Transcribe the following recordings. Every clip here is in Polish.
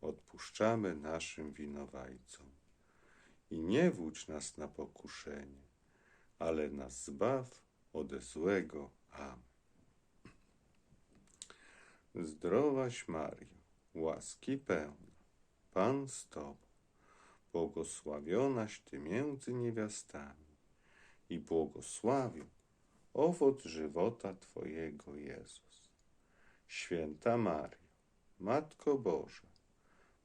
odpuszczamy naszym winowajcom. I nie wódź nas na pokuszenie, ale nas zbaw ode złego. Amen. Zdrowaś Mario, łaski pełna, Pan z Tobą, błogosławionaś Ty między niewiastami i błogosławił owoc żywota Twojego Jezus. Święta Mario, Matko Boża,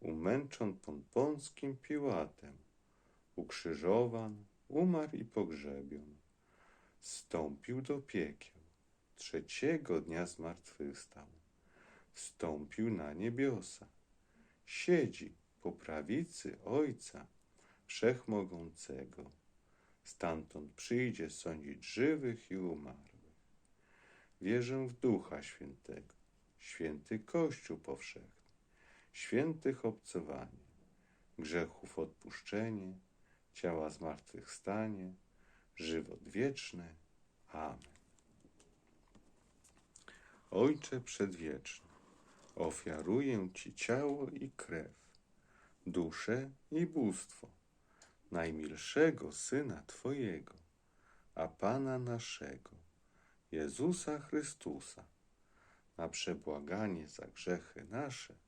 umęczon pod Pąskim Piłatem, ukrzyżowan, umarł i pogrzebion, wstąpił do piekieł, trzeciego dnia zmartwychwstał, wstąpił na niebiosa, siedzi po prawicy Ojca Wszechmogącego, stamtąd przyjdzie sądzić żywych i umarłych. Wierzę w Ducha Świętego, święty Kościół powszechny, świętych obcowanie, grzechów odpuszczenie, ciała zmartwychwstanie, żywot wieczny. Amen. Ojcze Przedwieczny, ofiaruję Ci ciało i krew, duszę i bóstwo najmilszego Syna Twojego, a Pana naszego, Jezusa Chrystusa, na przebłaganie za grzechy nasze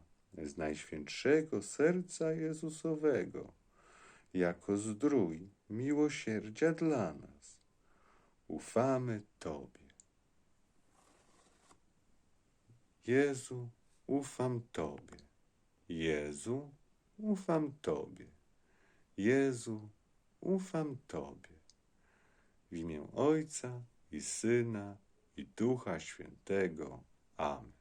z najświętszego serca Jezusowego, jako zdrój miłosierdzia dla nas. Ufamy Tobie. Jezu, ufam Tobie. Jezu, ufam Tobie. Jezu, ufam Tobie. W imię Ojca i Syna i Ducha Świętego. Amen.